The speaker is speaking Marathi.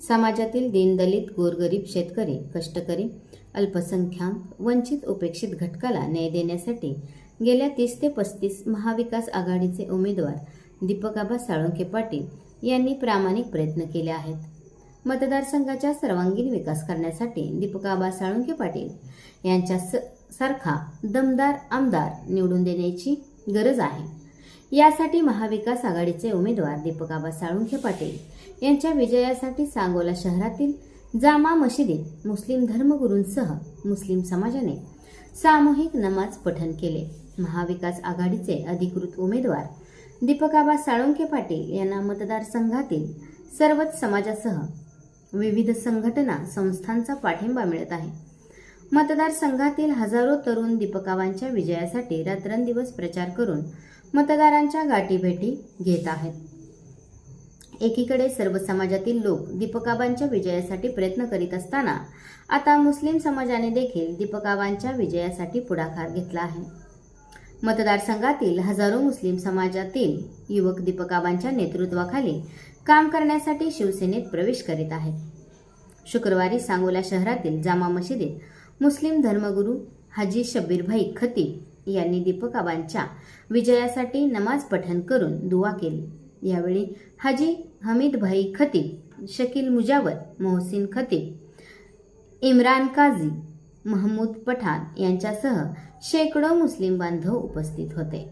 समाजातील दीनदलित गोरगरीब शेतकरी कष्टकरी अल्पसंख्याक वंचित उपेक्षित घटकाला न्याय देण्यासाठी गेल्या तीस ते पस्तीस महाविकास आघाडीचे उमेदवार दीपकाबा साळुंखे पाटील यांनी प्रामाणिक प्रयत्न केले आहेत. मतदारसंघाच्या सर्वांगीण विकास करण्यासाठी दीपकाबा साळुंखे पाटील यांच्या स सारखा दमदार आमदार निवडून देण्याची गरज आहे. यासाठी महाविकास आघाडीचे उमेदवार दीपकाबा साळुंखे पाटील यांच्या विजयासाठी सांगोला शहरातील जामा मशिदीत मुस्लिम धर्मगुरूंसह मुस्लिम समाजाने सामूहिक नमाज पठण केले. महाविकास आघाडीचे अधिकृत उमेदवार दीपकाबा साळुंखे पाटील यांना मतदारसंघातील सर्वच समाजासह विविध संघटना संस्थांचा पाठिंबा मिळत आहे. मतदारसंघातील हजारो तरुण दीपकाबांच्या विजयासाठी रात्रंदिवस प्रचार करून मतदारांच्या गाठीभेटी घेत आहेत. एकीकडे सर्व समाजातील लोक दीपकाबांच्या विजयासाठी प्रयत्न करीत असताना आता मुस्लिम समाजाने देखील दीपकाबांच्या विजयासाठी पुढाकार घेतला आहे. मतदारसंघातील हजारो मुस्लिम समाजातील युवक दीपकाबांच्या नेतृत्वाखाली काम करण्यासाठी शिवसेनेत प्रवेश करीत आहेत. शुक्रवारी सांगोला शहरातील जामा मशिदीत मुस्लिम धर्मगुरू हाजी शब्बीरभाई खतीब यांनी दीपकाबांच्या विजयासाठी नमाज पठण करून दुवा केली. यावेळी हाजी हमीदभाई खतीब शकील मुजावर मोहसिन खतीब इम्रान काझी महमूद पठाण यांच्यासह शेकडो मुस्लिम बांधव उपस्थित होते.